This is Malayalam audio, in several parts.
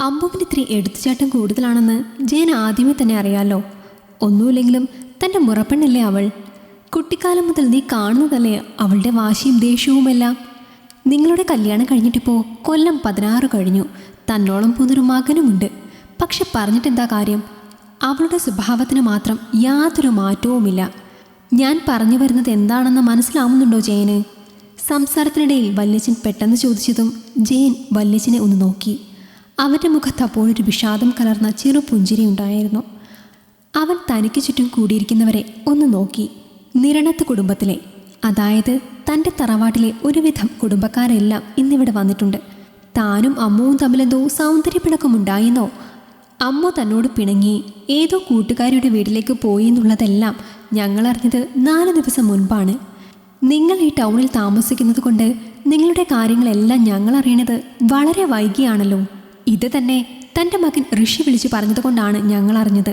അമ്പുവിന് ഇത്തിരി എടുത്തുചാട്ടം കൂടുതലാണെന്ന് ജയൻ ആദ്യമേ തന്നെ അറിയാലോ. ഒന്നുമില്ലെങ്കിലും തന്റെ മുറപ്പെണ്ണല്ലേ അവൾ. കുട്ടിക്കാലം മുതൽ നീ കാണുന്നതല്ലേ അവളുടെ വാശിയും ദേഷ്യവുമെല്ലാം. നിങ്ങളുടെ കല്യാണം കഴിഞ്ഞിട്ടിപ്പോൾ കൊല്ലം പതിനാറ് കഴിഞ്ഞു. തന്നോളം പോകുന്നൊരു മകനുമുണ്ട്. പക്ഷെ പറഞ്ഞിട്ടെന്താ കാര്യം? അവളുടെ സ്വഭാവത്തിന് മാത്രം യാതൊരു മാറ്റവുമില്ല. ഞാൻ പറഞ്ഞു വരുന്നത് എന്താണെന്ന് മനസ്സിലാവുന്നുണ്ടോ ജയന്? സംസാരത്തിനിടയിൽ വല്യച്ചൻ പെട്ടെന്ന് ചോദിച്ചതും ജയൻ വല്യച്ചനെ ഒന്ന് നോക്കി. അവന്റെ മുഖത്ത് അപ്പോഴൊരു വിഷാദം കലർന്ന ചെറു പുഞ്ചിരി ഉണ്ടായിരുന്നു. അവൻ തനിക്ക് ചുറ്റും കൂടിയിരിക്കുന്നവരെ ഒന്ന് നോക്കി. നിരണത്ത് കുടുംബത്തിലെ അതായത് തന്റെ തറവാട്ടിലെ ഒരുവിധം കുടുംബക്കാരെല്ലാം ഇന്നിവിടെ വന്നിട്ടുണ്ട്. താനും അമ്മുവും തമ്മിലെന്തോ സൗന്ദര്യപ്പിണക്കമുണ്ടായെന്നോ? അമ്മ തന്നോട് പിണങ്ങി ഏതോ കൂട്ടുകാരിയുടെ വീട്ടിലേക്ക് പോയി എന്നുള്ളതെല്ലാം ഞങ്ങളറിഞ്ഞത് നാല് ദിവസം മുൻപാണ്. നിങ്ങൾ ഈ ടൗണിൽ താമസിക്കുന്നത് കൊണ്ട് നിങ്ങളുടെ കാര്യങ്ങളെല്ലാം ഞങ്ങൾ അറിയണത് വളരെ വൈകിയാണല്ലോ. ഇത് തന്നെ തന്റെ മകൻ ഋഷി വിളിച്ചു പറഞ്ഞതുകൊണ്ടാണ് ഞങ്ങൾ അറിഞ്ഞത്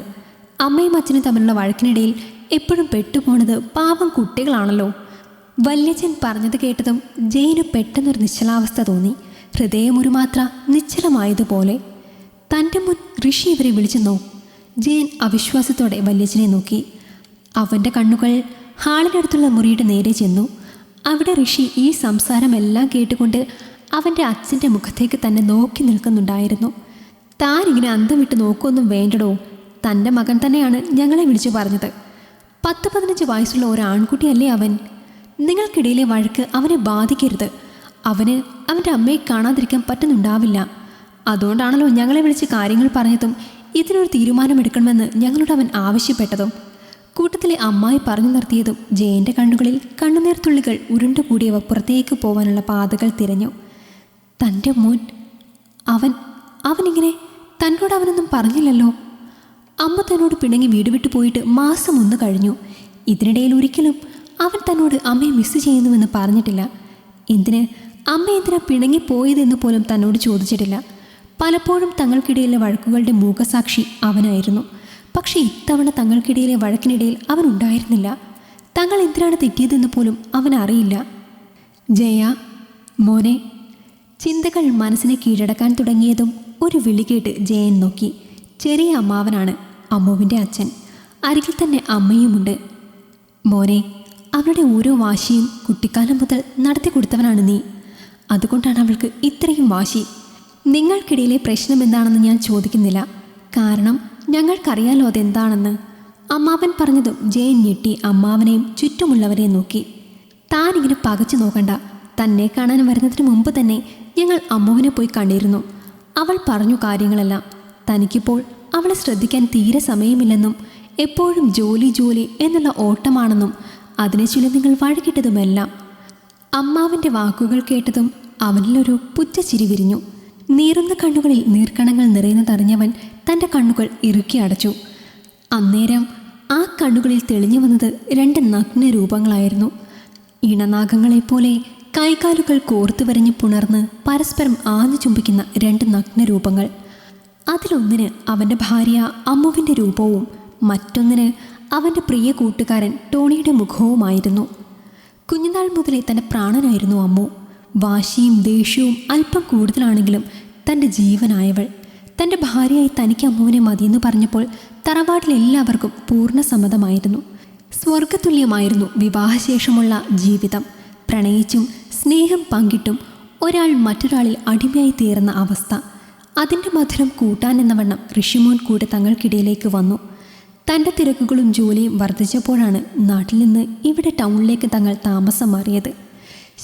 അമ്മയും അച്ഛനും തമ്മിലുള്ള വഴക്കിനിടയിൽ എപ്പോഴും പെട്ടുപോണത് പാവം കുട്ടികളാണല്ലോ. വല്യച്ഛൻ പറഞ്ഞത് കേട്ടതും ജയിന് പെട്ടെന്നൊരു നിശ്ചലാവസ്ഥ തോന്നി. ഹൃദയം ഒരു മാത്ര നിശ്ചലമായതുപോലെ. തന്റെ മുൻ ഋഷി ഇവരെ വിളിച്ചെന്നോ ജയൻ അവിശ്വാസത്തോടെ വല്യച്ഛനെ നോക്കി. അവന്റെ കണ്ണുകൾ ഹാളിനടുത്തുള്ള മുറിയുടെ നേരെ ചെന്നു. അവിടെ ഋഷി ഈ സംസാരമെല്ലാം കേട്ടുകൊണ്ട് അവന്റെ അച്ഛന്റെ മുഖത്തേക്ക് തന്നെ നോക്കി നിൽക്കുന്നുണ്ടായിരുന്നു. താൻ ഇങ്ങനെ അന്തം വിട്ട് നോക്കൊന്നും വേണ്ടടോ. തന്റെ മകൻ തന്നെയാണ് ഞങ്ങളെ വിളിച്ചു പറഞ്ഞത്. പത്ത് പതിനഞ്ച് വയസ്സുള്ള ഒരു ആൺകുട്ടിയല്ലേ അവൻ. നിങ്ങൾക്കിടയിലെ വഴക്ക് അവനെ ബാധിക്കരുത്. അവന് അവന്റെ അമ്മയെ കാണാതിരിക്കാൻ പറ്റുന്നുണ്ടാവില്ല. അതുകൊണ്ടാണല്ലോ ഞങ്ങളെ വിളിച്ച് കാര്യങ്ങൾ പറഞ്ഞതും ഇതിനൊരു തീരുമാനമെടുക്കണമെന്ന് ഞങ്ങളോട് അവൻ ആവശ്യപ്പെട്ടതും. കൂട്ടത്തിലെ അമ്മായി പറഞ്ഞു നിർത്തിയതും ജയന്റെ കണ്ണുകളിൽ കണ്ണുനീർത്തുള്ളികൾ ഉരുണ്ടുകൂടിയവ പുറത്തേക്ക് പോകാനുള്ള പാതകൾ തിരഞ്ഞു. തന്റെ മോൻ. അവൻ അവനിങ്ങനെ തന്നോട് അവനൊന്നും പറഞ്ഞില്ലല്ലോ. അമ്മ തന്നോട് പിണങ്ങി വീട് വിട്ടു പോയിട്ട് മാസം ഒന്ന് കഴിഞ്ഞു. ഇതിനിടയിൽ ഒരിക്കലും അവൻ തന്നോട് അമ്മയെ മിസ് ചെയ്യുന്നുവെന്ന് പറഞ്ഞിട്ടില്ല. എന്തിന്? അമ്മ എന്തിനാ പിണങ്ങി പോയതെന്ന് പോലും തന്നോട് ചോദിച്ചിട്ടില്ല. പലപ്പോഴും തങ്ങൾക്കിടയിലെ വഴക്കുകളുടെ മൂകസാക്ഷി അവനായിരുന്നു. പക്ഷേ ഇത്തവണ തങ്ങൾക്കിടയിലെ വഴക്കിനിടയിൽ അവൻ ഉണ്ടായിരുന്നില്ല. തങ്ങൾ എന്തിനാണ് തെറ്റിയതെന്ന് പോലും അവൻ അറിയില്ല. ജയ മോനെ ചിന്തകൾ മനസ്സിനെ കീഴടക്കാൻ തുടങ്ങിയതും ഒരു വിളി കേട്ട് ജയൻ നോക്കി. ചെറിയ അമ്മാവനാണ് അമ്മുവിന്റെ അച്ഛൻ. അരികിൽ തന്നെ അമ്മയുമുണ്ട്. മോനെ അവളുടെ ഓരോ വാശിയും കുട്ടിക്കാലം മുതൽ നടത്തി കൊടുത്തവനാണ് നീ. അതുകൊണ്ടാണ് അവൾക്ക് ഇത്രയും വാശി. നിങ്ങൾക്കിടയിലെ പ്രശ്നം എന്താണെന്ന് ഞാൻ ചോദിക്കുന്നില്ല. കാരണം ഞങ്ങൾക്കറിയാലോ അതെന്താണെന്ന്. അമ്മാവൻ പറഞ്ഞതും ജയൻ ഞെട്ടി അമ്മാവനെയും ചുറ്റുമുള്ളവരെയും നോക്കി. താനിങ്ങനെ പകച്ചു നോക്കണ്ട. തന്നെ കാണാൻ വരുന്നതിന് മുമ്പ് തന്നെ ഞങ്ങൾ അമ്മുവിനെ പോയി കണ്ടിരുന്നു. അവൾ പറഞ്ഞു കാര്യങ്ങളെല്ലാം. തനിക്കിപ്പോൾ അവളെ ശ്രദ്ധിക്കാൻ തീരെ സമയമില്ലെന്നും എപ്പോഴും ജോലി ജോലി എന്നുള്ള ഓട്ടമാണെന്നും അതിനെ ചില നിങ്ങൾ വഴകിട്ടതുമെല്ലാം. അമ്മാവിന്റെ വാക്കുകൾ കേട്ടതും അവനിലൊരു പുറ്റച്ചിരി വിരിഞ്ഞു. നീറുന്ന കണ്ണുകളിൽ നീർക്കണങ്ങൾ നിറയുന്നതറിഞ്ഞവൻ തന്റെ കണ്ണുകൾ ഇറുക്കി അടച്ചു. അന്നേരം ആ കണ്ണുകളിൽ തെളിഞ്ഞു വന്നത് രണ്ട് നഗ്ന രൂപങ്ങളായിരുന്നു. ഇണനാഗങ്ങളെപ്പോലെ കൈകാലുകൾ കോർത്തു വരഞ്ഞ് പുണർന്ന് പരസ്പരം ആഞ്ഞു ചുംബിക്കുന്ന രണ്ട് നഗ്നരൂപങ്ങൾ. അതിലൊന്നിന് അവന്റെ ഭാര്യ അമ്മുവിന്റെ രൂപവും മറ്റൊന്നിന് അവന്റെ പ്രിയ കൂട്ടുകാരൻ ടോണിയുടെ മുഖവുമായിരുന്നു. കുഞ്ഞുനാൾ മുതലേ തന്റെ പ്രാണനായിരുന്നു അമ്മു. വാശിയും ദേഷ്യവും അല്പം കൂടുതലാണെങ്കിലും തന്റെ ജീവനായവൾ. തന്റെ ഭാര്യയായി തനിക്ക് അമ്മുവിനെ മതിയെന്ന് പറഞ്ഞപ്പോൾ തറവാട്ടിലെല്ലാവർക്കും പൂർണ സമ്മതമായിരുന്നു. സ്വർഗതുല്യമായിരുന്നു വിവാഹശേഷമുള്ള ജീവിതം. പ്രണയിച്ചും സ്നേഹം പങ്കിട്ടും ഒരാൾ മറ്റൊരാളിൽ അടിമയായി തീർന്ന അവസ്ഥ. അതിന്റെ മധുരം കൂട്ടാനെന്ന വണ്ണം ഋഷിമോൻ കൂടെ തങ്ങൾക്കിടയിലേക്ക് വന്നു. തന്റെ തിരക്കുകളും ജോലിയും വർദ്ധിച്ചപ്പോഴാണ് നാട്ടിൽ നിന്ന് ഇവിടെ ടൗണിലേക്ക് തങ്ങൾ താമസം മാറിയത്.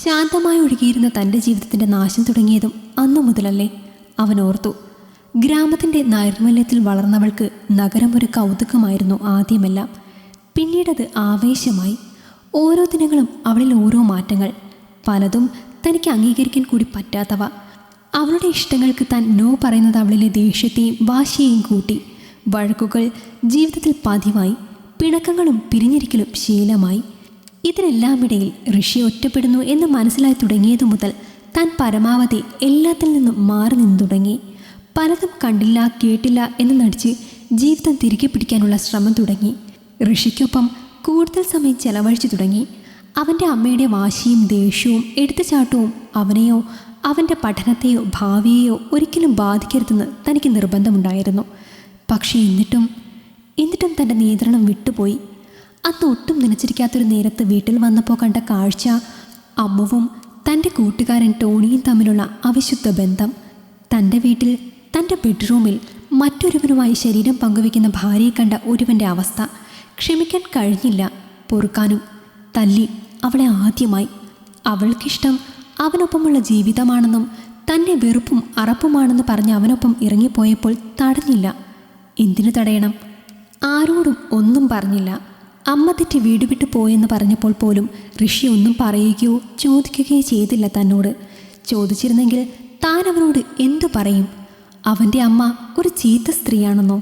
ശാന്തമായി ഒഴുകിയിരുന്ന തന്റെ ജീവിതത്തിന്റെ നാശം തുടങ്ങിയതും അന്നു മുതലല്ലേ? അവൻ ഓർത്തു. ഗ്രാമത്തിന്റെ നൈർമല്യത്തിൽ വളർന്നവൾക്ക് നഗരം ഒരു കൗതുകമായിരുന്നു ആദ്യമെല്ലാം. പിന്നീടത് ആവേശമായി. ഓരോ ദിനങ്ങളും അവളിൽ ഓരോ മാറ്റങ്ങൾ. പലതും തനിക്ക് അംഗീകരിക്കാൻ കൂടി പറ്റാത്തവ. അവളുടെ ഇഷ്ടങ്ങൾക്ക് താൻ നോ പറയുന്നത് അവളിലെ ദേഷ്യത്തെയും വാശിയെയും കൂട്ടി. വഴക്കുകൾ ജീവിതത്തിൽ പതിവായി പിണക്കങ്ങളും പിരിഞ്ഞിരിക്കലും ശീലമായി. ഇതിനെല്ലാമിടയിൽ ഋഷി ഒറ്റപ്പെടുന്നു എന്ന് മനസ്സിലായി തുടങ്ങിയതു മുതൽ താൻ പരമാവധി എല്ലാത്തിൽ നിന്നും മാറി നിന്നു തുടങ്ങി. പലതും കണ്ടില്ല കേട്ടില്ല എന്ന് നടിച്ച് ജീവിതം തിരികെ പിടിക്കാനുള്ള ശ്രമം തുടങ്ങി. ഋഷിക്കൊപ്പം കൂടുതൽ സമയം ചെലവഴിച്ചു തുടങ്ങി. അവന്റെ അമ്മയുടെ വാശിയും ദേഷ്യവും എടുത്തുചാട്ടവും അവനെയോ അവന്റെ പഠനത്തെയോ ഭാവിയെയോ ഒരിക്കലും ബാധിക്കരുതെന്ന് തനിക്ക് നിർബന്ധമുണ്ടായിരുന്നു. പക്ഷേ എന്നിട്ടും എന്നിട്ടും തന്റെ നിയന്ത്രണം വിട്ടുപോയി. അന്ന് ഒട്ടും നനച്ചിരിക്കാത്തൊരു നേരത്ത് വീട്ടിൽ വന്നപ്പോൾ കണ്ട കാഴ്ച അമ്മവും തന്റെ കൂട്ടുകാരൻ ടോണിയും തമ്മിലുള്ള അവിശുദ്ധ ബന്ധം തന്റെ വീട്ടിൽ തന്റെ ബെഡ്റൂമിൽ മറ്റൊരുവനുമായി ശരീരം പങ്കുവെക്കുന്ന ഭാര്യയെ കണ്ട ഒരുവന്റെ അവസ്ഥ ക്ഷമിക്കാൻ കഴിഞ്ഞില്ല പൊറുക്കാനും തല്ലി അവളെ ആദ്യമായി. അവൾക്കിഷ്ടം അവനൊപ്പമുള്ള ജീവിതമാണെന്നും തന്നെ വെറുപ്പും അറപ്പുമാണെന്ന് പറഞ്ഞ് അവനൊപ്പം ഇറങ്ങിപ്പോയപ്പോൾ തടഞ്ഞില്ല. എന്തിനു തടയണം? ആരോടും ഒന്നും പറഞ്ഞില്ല. അമ്മ തെറ്റി വീട് വിട്ടു പോയെന്ന് പറഞ്ഞപ്പോൾ പോലും ഋഷി ഒന്നും പറയുകയോ ചോദിക്കുകയോ ചെയ്തില്ല തന്നോട്. ചോദിച്ചിരുന്നെങ്കിൽ താൻ അവനോട് എന്തു പറയും? അവന്റെ അമ്മ ഒരു ചീത്ത സ്ത്രീയാണെന്നോ?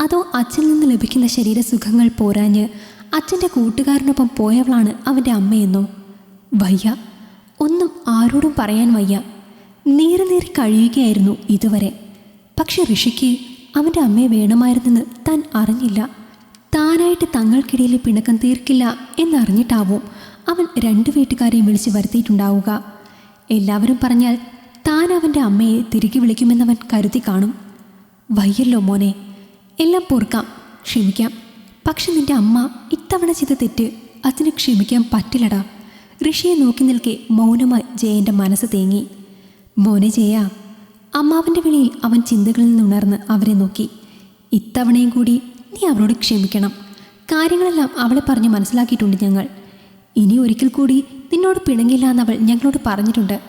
അതോ അച്ഛൻ നിന്ന് ലഭിക്കുന്ന ശരീരസുഖങ്ങൾ പോരാഞ്ഞ് അച്ഛന്റെ കൂട്ടുകാരനൊപ്പം പോയവളാണ് അവന്റെ അമ്മയെന്നോ? വയ്യ. ഒന്നും ആരോടും പറയാൻ വയ്യ. നീറി നീറി കഴിയുകയായിരുന്നു ഇതുവരെ. പക്ഷെ ഋഷിക്ക് അവന്റെ അമ്മയെ വേണമായിരുന്നെന്ന് താൻ അറിഞ്ഞില്ല. താനായിട്ട് തങ്ങൾക്കിടയിലെ പിണക്കം തീർക്കില്ല എന്നറിഞ്ഞിട്ടാവും അവൻ രണ്ടു വീട്ടുകാരെയും വിളിച്ച് വരുത്തിയിട്ടുണ്ടാവുക. എല്ലാവരും പറഞ്ഞാൽ താൻ അവന്റെ അമ്മയെ തിരികെ വിളിക്കുമെന്നവൻ കരുതി കാണും. വയ്യല്ലോ മോനെ. എല്ലാം പൊറുക്കാം. ക്ഷമിക്കാം. പക്ഷെ നിന്റെ അമ്മ ഇത്തവണ ചെയ്ത തെറ്റ് അതിന് ക്ഷമിക്കാൻ പറ്റില്ലടാ. ഋഷിയെ നോക്കി നിൽക്കെ മൗനമായി ജയന്റെ മനസ്സ് തേങ്ങി. മോനെ ജയ അമ്മാവന്റെ വിളിയിൽ അവൻ ചിന്തകളിൽ നിന്നുണർന്ന് അവരെ നോക്കി. ഇത്തവണയും കൂടി നീ അവരോട് ക്ഷമിക്കണം. കാര്യങ്ങളെല്ലാം അവളെ പറഞ്ഞ് മനസ്സിലാക്കിയിട്ടുണ്ട് ഞങ്ങൾ. ഇനി ഒരിക്കൽ കൂടി നിന്നോട് പിണങ്ങില്ല എന്നവൾ ഞങ്ങളോട് പറഞ്ഞിട്ടുണ്ട്.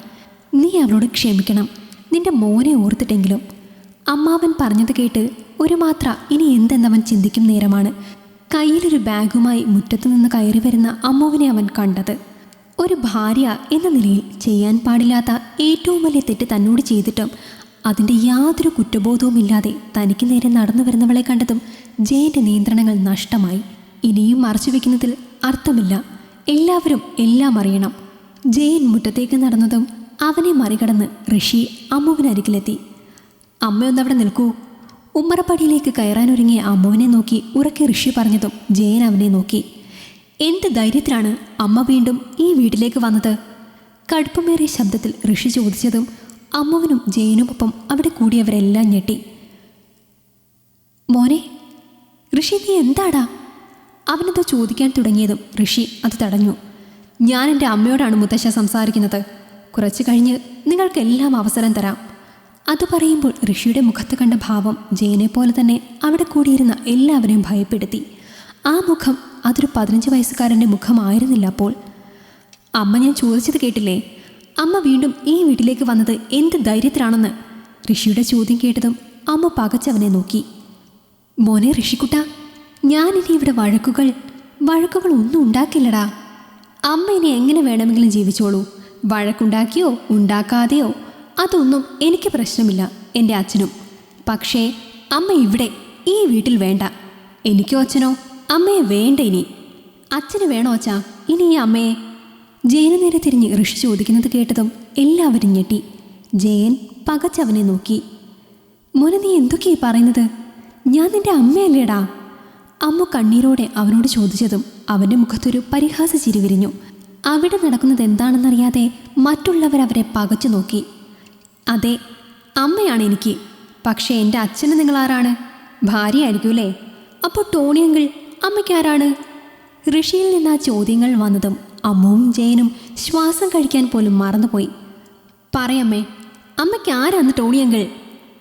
നീ അവളോട് ക്ഷമിക്കണം. നിന്റെ മോനെ ഓർത്തിട്ടെങ്കിലും. അമ്മാവൻ പറഞ്ഞത് കേട്ട് ഒരു മാത്ര ഇനി എന്തെന്നവൻ ചിന്തിക്കും നേരമാണ്. കയ്യിലൊരു ബാഗുമായി മുറ്റത്തു നിന്ന് കയറി വരുന്ന അമ്മുവിനെ അവൻ കണ്ടത്. ഒരു ഭാര്യ എന്ന നിലയിൽ ചെയ്യാൻ പാടില്ലാത്ത ഏറ്റവും വലിയ തെറ്റ് തന്നോട് ചെയ്തിട്ടും അതിന്റെ യാതൊരു കുറ്റബോധവുമില്ലാതെ തനിക്ക് നേരെ നടന്നു വരുന്നവളെ കണ്ടതും ജയന്റെ നിയന്ത്രണങ്ങൾ നഷ്ടമായി. ഇനിയും മറച്ചു വെക്കുന്നതിൽ അർത്ഥമില്ല. എല്ലാവരും എല്ലാം അറിയണം. ജയൻ മുറ്റത്തേക്ക് നടന്നതും അവനെ മറികടന്ന് ഋഷി അമ്മുവിനരികിലെത്തി. അമ്മയൊന്നവിടെ നിൽക്കൂ. ഉമ്മറപ്പടിയിലേക്ക് കയറാനൊരുങ്ങിയ അമ്മുവിനെ നോക്കി ഉറക്കെ ഋഷി പറഞ്ഞതും ജയൻ അവനെ നോക്കി. എന്ത് ധൈര്യത്തിലാണ് അമ്മ വീണ്ടും ഈ വീട്ടിലേക്ക് വന്നത്? കടുപ്പമേറിയ ശബ്ദത്തിൽ ഋഷി ചോദിച്ചതും അമ്മുവിനും ജയനുമൊപ്പം അവിടെ കൂടിയവരെല്ലാം ഞെട്ടി. മോനെ ഋഷി നീ എന്താടാ? അവനത് ചോദിക്കാൻ തുടങ്ങിയതും ഋഷി അത് തടഞ്ഞു. ഞാൻ എന്റെ അമ്മയോടാണ് മുത്തശ്ശ സംസാരിക്കുന്നത്. കുറച്ച് കഴിഞ്ഞ് നിങ്ങൾക്കെല്ലാം അവസരം തരാം. അത് പറയുമ്പോൾ ഋഷിയുടെ മുഖത്ത് കണ്ട ഭാവം ജയനെ പോലെ തന്നെ അവിടെ കൂടിയിരുന്ന എല്ലാവരെയും ഭയപ്പെടുത്തി. ആ മുഖം അതൊരു പതിനഞ്ച് വയസ്സുകാരന്റെ മുഖമായിരുന്നില്ല അപ്പോൾ. അമ്മ ഞാൻ ചോദിച്ചത് കേട്ടില്ലേ? അമ്മ വീണ്ടും ഈ വീട്ടിലേക്ക് വന്നത് എന്ത് ധൈര്യത്തിലാണെന്ന്? ഋഷിയുടെ ചോദ്യം കേട്ടതും അമ്മ പകച്ചവനെ നോക്കി. മോനെ ഋഷിക്കുട്ട ഞാനിനി ഇവിടെ വഴക്കുകൾ വഴക്കുകൾ ഒന്നും ഉണ്ടാക്കില്ലടാ. അമ്മ ഇനി എങ്ങനെ വേണമെങ്കിലും ജീവിച്ചോളൂ? വഴക്കുണ്ടാക്കിയോ ഉണ്ടാക്കാതെയോ? അതൊന്നും എനിക്ക് പ്രശ്നമില്ല എന്റെ അച്ഛനും. പക്ഷേ അമ്മ ഇവിടെ ഈ വീട്ടിൽ വേണ്ട. എനിക്കോ അച്ഛനോ? അമ്മയെ വേണ്ട ഇനി. അച്ഛന് വേണോ അച്ഛാ? ഇനി ഈ അമ്മയെ? ജയന് നേരെ തിരിഞ്ഞ് ഋഷി ചോദിക്കുന്നത് കേട്ടതും എല്ലാവരും ഞെട്ടി. ജയൻ പകച്ചവനെ നോക്കി. മോനെ നീ എന്തൊക്കെയാ പറയുന്നത്? ഞാൻ നിന്റെ അമ്മയല്ലേടാ? അമ്മ കണ്ണീരോടെ അവനോട് ചോദിച്ചതും അവന്റെ മുഖത്തൊരു പരിഹാസ ചിരി വിരിഞ്ഞു. അവിടെ നടക്കുന്നത് എന്താണെന്നറിയാതെ മറ്റുള്ളവർ അവരെ പകച്ചു നോക്കി. അതെ അമ്മയാണ് എനിക്ക്. പക്ഷേ എന്റെ അച്ഛന് നിങ്ങൾ ആരാണ് ഭാര്യ ഭാര്യയായിരിക്കൂലേ? അപ്പോൾ ടോണിയങ്കിൾ അമ്മയ്ക്കാരാണ്? ഋഷിയിൽ നിന്ന് ആ ചോദ്യങ്ങൾ വന്നതും അമ്മുവും ജയനും ശ്വാസം കഴിക്കാൻ പോലും മറന്നുപോയി. പറയമ്മേ അമ്മയ്ക്ക് ആരാന്ന് ടോണിയങ്കിൾ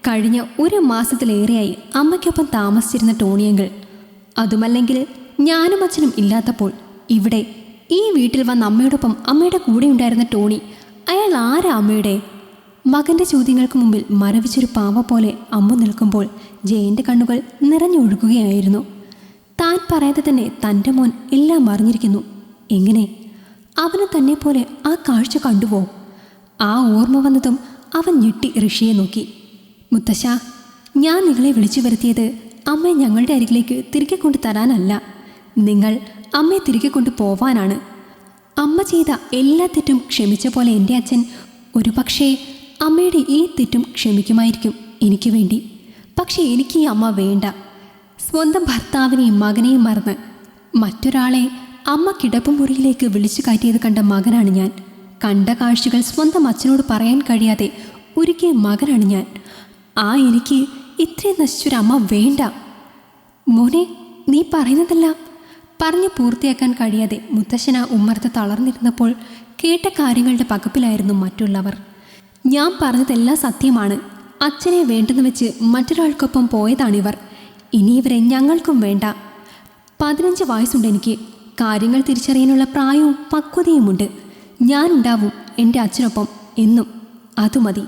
കഴിഞ്ഞ ഒരു മാസത്തിലേറെയായി അമ്മയ്ക്കൊപ്പം താമസിച്ചിരുന്ന ടോണിയങ്കിൾ അതുമല്ലെങ്കിൽ ഞാനും അച്ഛനും ഇല്ലാത്തപ്പോൾ ഇവിടെ ഈ വീട്ടിൽ വന്ന അമ്മയോടൊപ്പം അമ്മയുടെ കൂടെ ഉണ്ടായിരുന്ന ടോണി അയാൾ ആരാ അമ്മയുടെ? മകന്റെ ചോദ്യങ്ങൾക്ക് മുമ്പിൽ മരവിച്ചൊരു പാവ പോലെ അമ്മ നിൽക്കുമ്പോൾ ജയന്റെ കണ്ണുകൾ നിറഞ്ഞൊഴുകുകയായിരുന്നു. താൻ പറയാതെ തന്നെ തന്റെ മോൻ എല്ലാം അറിഞ്ഞിരിക്കുന്നു. എങ്ങനെ? അവന് തന്നെ പോലെ ആ കാഴ്ച കണ്ടുവോ? ആ ഓർമ്മ വന്നതും അവൻ ഞെട്ടി ഋഷിയെ നോക്കി. മുത്തശ്ശ ഞാൻ നിങ്ങളെ വിളിച്ചു വരുത്തിയത് അമ്മയെ ഞങ്ങളുടെ അരികിലേക്ക് തിരികെ കൊണ്ടു തരാനല്ല. നിങ്ങൾ അമ്മയെ തിരികെ കൊണ്ടു പോവാനാണ്. അമ്മ ചെയ്ത എല്ലാ തെറ്റും ക്ഷമിച്ച പോലെ എന്റെ അച്ഛൻ ഒരു പക്ഷേ അമ്മയുടെ ഈ തെറ്റും ക്ഷമിക്കുമായിരിക്കും എനിക്ക് വേണ്ടി. പക്ഷേ എനിക്ക് ഈ അമ്മ വേണ്ട. സ്വന്തം ഭർത്താവിനെയും മകനെയും മറന്ന് മറ്റൊരാളെ അമ്മ കിടപ്പുമുറിയിലേക്ക് വിളിച്ചു കയറ്റിയത് കണ്ട മകനാണ് ഞാൻ. കണ്ട കാഴ്ചകൾ സ്വന്തം അച്ഛനോട് പറയാൻ കഴിയാതെ ഒരുക്കിയ മകനാണ് ഞാൻ. ആ എനിക്ക് ഇത്രയും നശിച്ചൊരമ്മ വേണ്ട. മോനെ നീ പറയുന്നതല്ല പറഞ്ഞു പൂർത്തിയാക്കാൻ കഴിയാതെ മുത്തശ്ശന ഉമ്മർത്ത് തളർന്നിരുന്നപ്പോൾ കേട്ട കാര്യങ്ങളുടെ പകപ്പിലായിരുന്നു മറ്റുള്ളവർ. ഞാൻ പറഞ്ഞതെല്ലാം സത്യമാണ്. അച്ഛനെ വേണ്ടെന്ന് വെച്ച് മറ്റൊരാൾക്കൊപ്പം പോയതാണിവർ. ഇനി ഇവരെ ഞങ്ങൾക്കും വേണ്ട. പതിനഞ്ച് വയസ്സുണ്ട് എനിക്ക്. കാര്യങ്ങൾ തിരിച്ചറിയാനുള്ള പ്രായവും പക്വതയുമുണ്ട്. ഞാനുണ്ടാവും എന്റെ അച്ഛനൊപ്പം എന്നും. അതു മതി.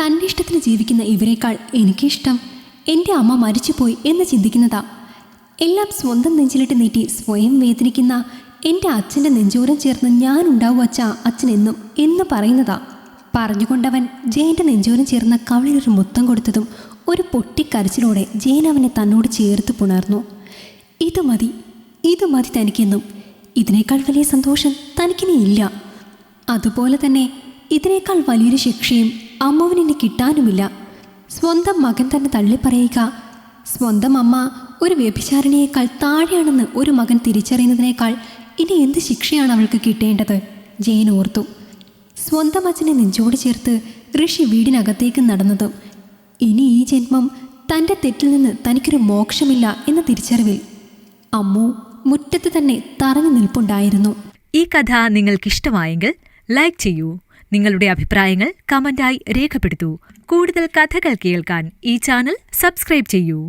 തന്റെ ഇഷ്ടത്തിന് ജീവിക്കുന്ന ഇവരെക്കാൾ എനിക്കിഷ്ടം എന്റെ അമ്മ മരിച്ചുപോയി എന്ന് ചിന്തിക്കുന്നതാ. എല്ലാം സ്വന്തം നെഞ്ചിലിട്ട് നീട്ടി സ്വയം വേദനിക്കുന്ന എന്റെ അച്ഛന്റെ നെഞ്ചോരം ചേർന്ന് ഞാനുണ്ടാവും അച്ഛ അച്ഛൻ എന്നും എന്ന് പറയുന്നതാ. പറഞ്ഞുകൊണ്ടവൻ ജയന്റെ നെഞ്ചോരം ചേർന്ന കവളിലൊരു മുത്തം കൊടുത്തതും ഒരു പൊട്ടിക്കരച്ചിലൂടെ ജയൻ അവനെ തന്നോട് ചേർത്ത് പുണർന്നു. ഇത് മതി ഇത് മതി തനിക്കെന്നും. ഇതിനേക്കാൾ വലിയ സന്തോഷം തനിക്കിനി ഇല്ല. അതുപോലെ തന്നെ ഇതിനേക്കാൾ വലിയൊരു ശിക്ഷയും അമ്മുവിനെ കിട്ടാനുമില്ല. സ്വന്തം മകൻ തന്നെ തള്ളിപ്പറയുക. സ്വന്തം അമ്മ ഒരു വ്യഭിചാരിണിയേക്കാൾ താഴെയാണെന്ന് ഒരു മകൻ തിരിച്ചറിയുന്നതിനേക്കാൾ ഇനി എന്ത് ശിക്ഷയാണ് അവൾക്ക് കിട്ടേണ്ടത്? ജയൻ ഓർത്തു. സ്വന്തം അച്ഛനെ നെഞ്ചോട് ചേർത്ത് ഋഷി വീടിനകത്തേക്ക് നടന്നതും ഇനി ഈ ജന്മം തന്റെ തെറ്റിൽ നിന്ന് തനിക്കൊരു മോക്ഷമില്ല എന്ന തിരിച്ചറിവിൽ അമ്മു മുറ്റത്ത് തന്നെ തറഞ്ഞു നിൽപ്പുണ്ടായിരുന്നു. ഈ കഥ നിങ്ങൾക്കിഷ്ടമായെങ്കിൽ ലൈക്ക് ചെയ്യൂ. നിങ്ങളുടെ അഭിപ്രായങ്ങൾ കമന്റായി രേഖപ്പെടുത്തൂ. കൂടുതൽ കഥകൾ കേൾക്കാൻ ഈ ചാനൽ സബ്സ്ക്രൈബ് ചെയ്യൂ.